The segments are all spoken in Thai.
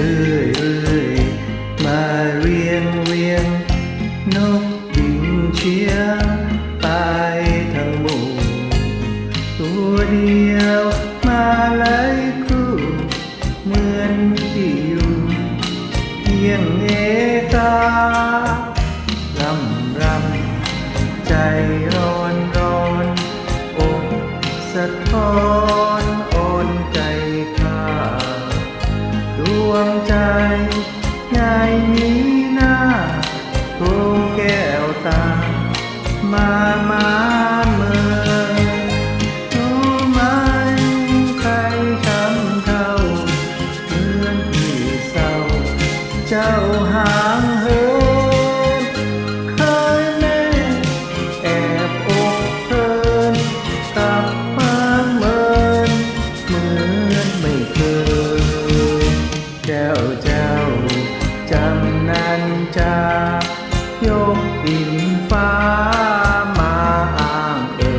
เอ้ยเอ้ยมาเรียงเรียง นกบินเชียร์ตายทั้งหมู่ตัวเดียวมาหลายคู่เหมือนที่อยู่เพียงเอการำรำใจร้อนร้อนอกสะท้อนอ่อนใจ ดวงใจยายมีหน้าโทแก้วตา มามาเมื่อรู้ไหมใครทำเขาเหมือนที่เศร้า เจ้าหางเหินเคยแม่แอบอกเธอตับ จ้าเจ้าจำนันจายกดินฟ้ามาอ้างเอ่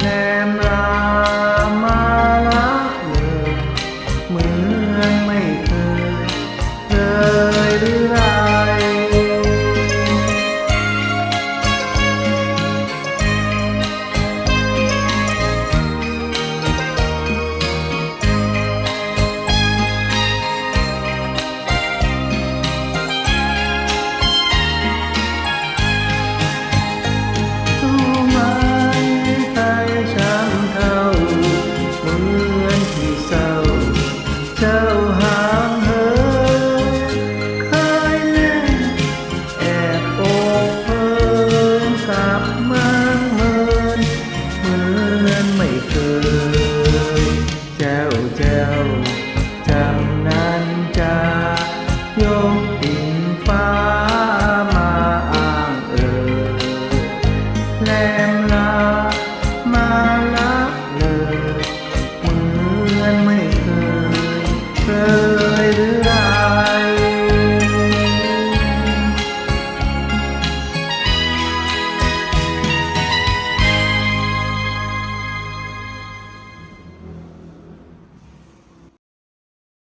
แนมรามาละเลยเหมือนไม่เคยเลย em là